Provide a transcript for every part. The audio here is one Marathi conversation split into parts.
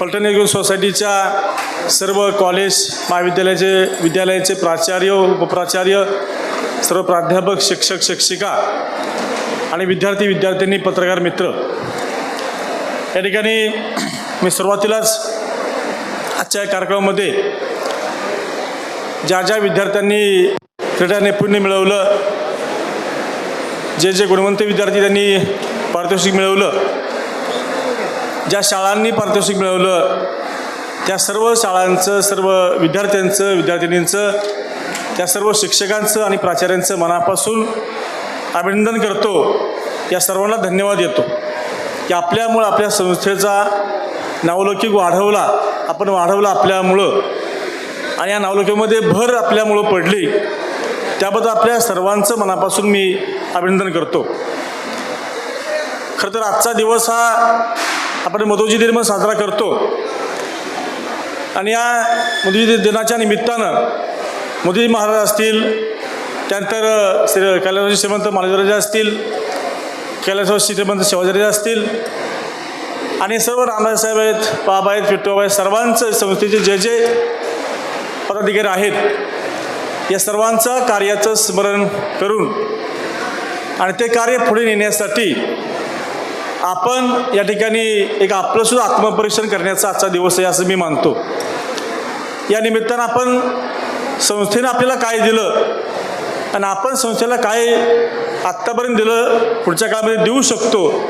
पलटण एग्रो सोसायटीच्या सर्व कॉलेज महाविद्यालयाचे विद्यालयाचे प्राचार्य उपप्राचार्य सर्व प्राध्यापक शिक्षक शिक्षिका आणि विद्यार्थी विद्यार्थिनी पत्रकार मित्र. या ठिकाणी मी सुरुवातीलाच आजच्या या कार्यक्रमामध्ये ज्या ज्या विद्यार्थ्यांनी क्रीडा नैपुण्य मिळवलं जे जे गुणवंत विद्यार्थी त्यांनी पारितोषिक मिळवलं ज्या शाळांनी पारितोषिक मिळवलं त्या सर्व शाळांचं सर्व विद्यार्थ्यांचं विद्यार्थिनींचं त्या सर्व शिक्षकांचं आणि प्राचार्यांचं मनापासून अभिनंदन करतो. या सर्वांना धन्यवाद देतो. की आपल्यामुळं आपल्या संस्थेचा नावलौकिक वाढवला आपण वाढवला आपल्यामुळं. आणि या नावलौकिकमध्ये भर आपल्यामुळं पडली. त्याबद्दल आपल्या सर्वांचं मनापासून मी अभिनंदन करतो. खरं तर आजचा दिवस हा आपण मधुजी दिन म्हणून साजरा करतो. आणि या मधुजी दिनाच्या निमित्तानं मोदीजी महाराज असतील त्यानंतर श्री कैलासवासी श्रीमंत मालवीराजे असतील कैलासवासी श्रीमंत शिवाजीराजे असतील आणि सर्व रामराज साहेब आहेत बाबा आहेत विठ्ठोबा आहेत सर्वांचं संस्थेचे जे जे पदाधिकारी आहेत या सर्वांचं कार्याचं स्मरण करून आणि ते कार्य पुढे नेण्यासाठी आपण या ठिकाणी एक आपलंसुद्धा आत्मपरीक्षण करण्याचा आजचा दिवस आहे असं मी मानतो. या निमित्तानं आपण संस्थेनं आपल्याला काय दिलं आणि आपण संस्थेला काय आत्तापर्यंत दिलं पुढच्या काळामध्ये देऊ शकतो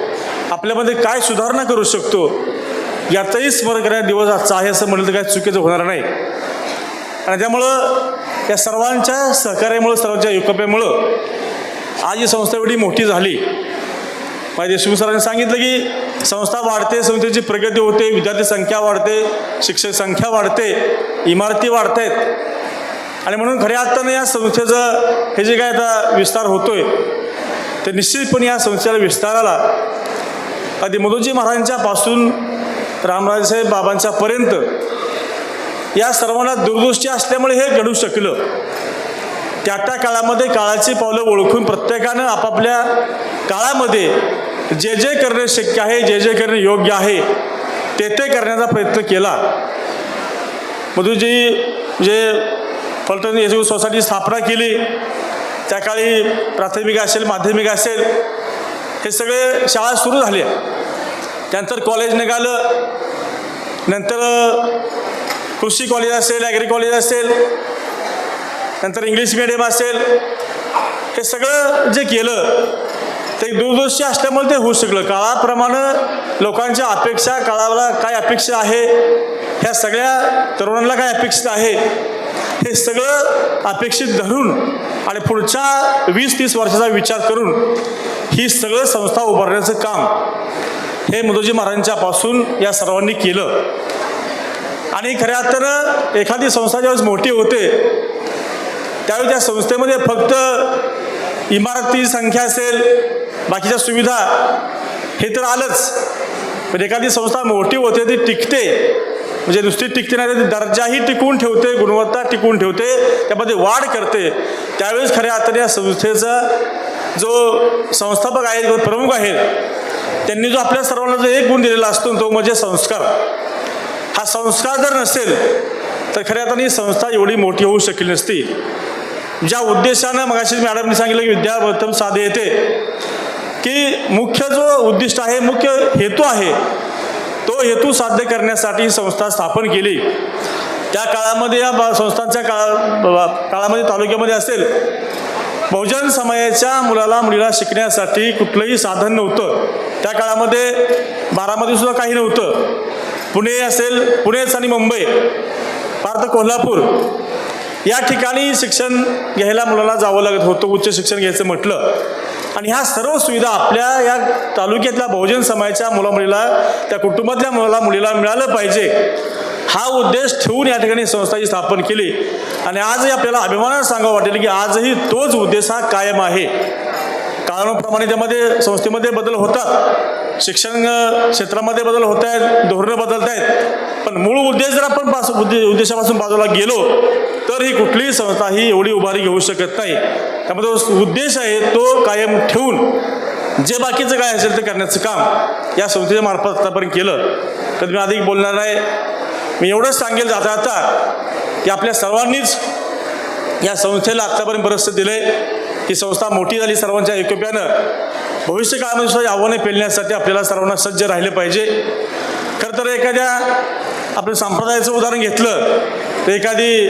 आपल्यामध्ये काय सुधारणा करू शकतो याचाही स्मरण करण्याचा दिवस आजचा आहे असं म्हटलं तर काही चुकीचं होणार नाही. आणि त्यामुळं या सर्वांच्या सहकार्यामुळं सर्वांच्या युकप्यामुळं आज ही संस्था एवढी मोठी झाली. माझ्या देशमुख सरांनी सांगितलं की संस्था वाढते संस्थेची प्रगती होते विद्यार्थी संख्या वाढते शिक्षक संख्या वाढते इमारती वाढत आहेत आणि म्हणून खऱ्या अर्थानं या संस्थेचं हे जे काय आता विस्तार होतोय ते निश्चितपणे या संस्थेला विस्ताराला आधी मधुजी महाराजांच्या पासून रामराजसाहेब बाबांच्या पर्यंत या सर्वांना दूरदृष्टी असल्यामुळे हे घडू शकलं. त्या त्या काळामध्ये काळाची पावलं ओळखून प्रत्येकानं आपापल्या काळामध्ये जे जे करणे शक्य आहे जे जे करणे योग्य आहे ते ते करण्याचा प्रयत्न केला. मधुजी जे फलटण एज्यू सोसायटी स्थापना केली त्या काळी प्राथमिक असेल माध्यमिक असेल हे सगळे शाळा सुरू झाल्या त्यानंतर कॉलेज निघालं. नंतर कृषी कॉलेज असेल ॲग्री कॉलेज असेल नंतर इंग्लिश मिडियम असेल हे सगळं जे केलं ते दूरदृष्टी असल्यामुळे ते होऊ शकलं. काळाप्रमाणे लोकांच्या अपेक्षा काळाला काय अपेक्षा आहे ह्या सगळ्या तरुणांना काय अपेक्षित आहे हे सगळं अपेक्षित धरून आणि पुढच्या वीस तीस वर्षाचा विचार करून ही सगळं संस्था उभारण्याचं काम हे मधुजी महाराजांच्यापासून या सर्वांनी केलं. आणि खऱ्या तर एखादी संस्था ज्यावेळेस मोठी होते त्यावेळी त्या संस्थेमध्ये फक्त इमारती संख्या असेल बाकीच्या सुविधा हे तर आलंच. पण एखादी संस्था मोठी होते ती टिकते. म्हणजे नुसती टिकते नाही तर ती दर्जाही टिकवून ठेवते गुणवत्ता टिकवून ठेवते त्यामध्ये वाढ करते. त्यावेळेस खऱ्या अर्थाने या संस्थेचा जो संस्थापक आहेत किंवा प्रमुख आहेत त्यांनी जो आपल्या सर्वांना जो एक गुण दिलेला असतो तो म्हणजे संस्कार. हा संस्कार जर नसेल तर खऱ्या अर्थाने ही संस्था एवढी मोठी होऊ शकली नसती. ज्या उद्देशानं मगाशी मॅडमने सांगितलं की विद्या प्रथम साधे येते. की मुख्य जो उद्दिष्ट आहे मुख्य हेतू आहे तो हेतू साध्य करण्यासाठी ही संस्था स्थापन केली. त्या काळामध्ये या बा- संस्थांच्या काळा काळामध्ये तालुक्यामध्ये असेल बहुजन समाजाच्या मुलाला मुलीला शिकण्यासाठी कुठलंही साधन नव्हतं. त्या काळामध्ये बारामध्ये सुद्धा काही नव्हतं. पुणे असेल पुणेच आणि मुंबई फार तर कोल्हापूर या ठिकाणी शिक्षण घ्यायला मुलाला जावं लागत होतं उच्च शिक्षण घ्यायचं म्हटलं. आणि ह्या सर्व सुविधा आपल्या या तालुक्यातल्या बहुजन समाजाच्या मुलामुलीला त्या कुटुंबातल्या मुलाला मुलीला मिळालं पाहिजे. हा उद्देश ठेवून या ठिकाणी संस्थाची स्थापन केली. आणि आजही आपल्याला अभिमानानं सांगावं वाटेल की आजही तोच उद्देश हा कायम आहे. काळानुप्रमाणे त्यामध्ये संस्थेमध्ये बदल होतात शिक्षण क्षेत्रामध्ये बदल होत आहेत धोरणं बदलत आहेत पण मूळ उद्देश जर आपण पास उद्दे उद्देशापासून बाजूला गेलो तर ही कुठलीही संस्था ही एवढी उभारी घेऊ शकत नाही. त्यामुळे जो उद्देश आहे तो कायम ठेवून जे बाकीचं काय असेल ते करण्याचं काम या संस्थेच्या मार्फत आतापर्यंत केलं. तर मी अधिक बोलणार नाही. मी एवढंच सांगेल जाता आता की आपल्या सर्वांनीच या संस्थेला आत्तापर्यंत बरंचसं दिलं आहे ही संस्था मोठी झाली सर्वांच्या ऐक्योप्यानं भविष्य काळामध्ये सुद्धा आव्हाने पेलण्यासाठी आपल्याला सर्वांना सज्ज राहिले पाहिजे. खरं तर एखाद्या आपलं संप्रदायाचं उदाहरण घेतलं तर एखादी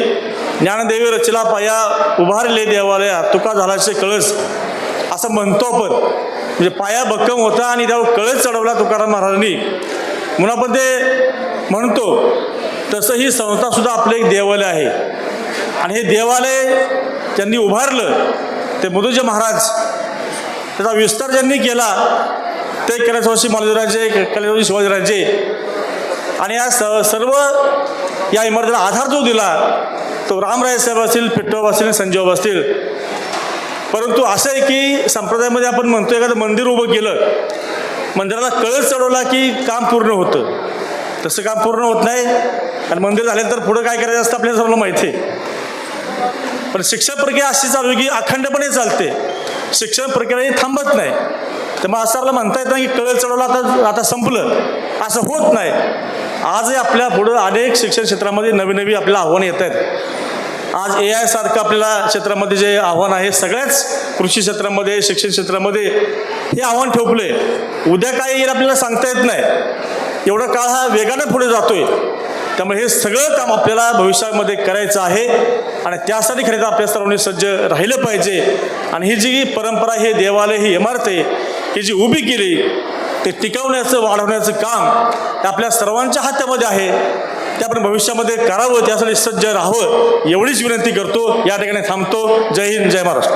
ज्ञानदेवी रचला पाया उभारले देवालया तुका झालाचे कळस. असं म्हणतो आपण. म्हणजे पाया भक्कम होता आणि त्यावर कळस चढवला तुकाराम महाराजांनी. म्हणून आपण ते म्हणतो. तसं ही संस्थासुद्धा आपलं एक देवालय आहे. आणि हे देवालय त्यांनी उभारलं ते मधुजी महाराज त्याचा विस्तार ज्यांनी केला ते कलेश्वरशी मालुराजे कलेश्वरशी शिवाजीराजे. आणि या स सर्व या इमारतीला आधार जो दिला तो रामराय साहेब असतील पिट्टोबा असतील संजीव असतील. परंतु असं आहे की संप्रदायामध्ये आपण म्हणतो एखादं मंदिर उभं केलं मंदिराला कळस चढवला की काम पूर्ण होतं. तसं काम पूर्ण होत नाही. आणि मंदिर झाल्यानंतर पुढं काय करायचं असतं आपल्याला सर्वांना माहिती आहे. पण शिक्षण प्रक्रिया अशी चालू आहे की अखंडपणे चालते. शिक्षण प्रक्रिया ही थांबत नाही. तर मग असं आपल्याला म्हणता येत नाही की कळस चढवला आता आता संपलं. असं होत नाही. आजही आपल्या पुढं अनेक शिक्षण क्षेत्रामध्ये नवी नवी आपल्याला आव्हानं येत आहेत. आज ए आय सारखं आपल्याला क्षेत्रामध्ये जे आव्हान आहे सगळ्याच कृषी क्षेत्रामध्ये शिक्षण क्षेत्रामध्ये हे आव्हान ठोपले उद्या काय येईल आपल्याला सांगता येत नाही. एवढा काळ हा वेगानं पुढे जातोय. त्यामुळे हे सगळं काम आपल्याला भविष्यामध्ये करायचं आहे आणि त्यासाठी खरं तर आपल्या सर्वांनी सज्ज राहिलं पाहिजे. आणि ही जी परंपरा हे देवालय ही इमारत आहे ही जी उभी केली ते टिकवण्याचं वाढवण्याचं काम आपल्या सर्वांच्या हातामध्ये आहे. ते आपण भविष्यामध्ये करावं त्यासाठी सज्ज राहावं एवढीच विनंती करतो. या ठिकाणी थांबतो. जय हिंद जय महाराष्ट्र.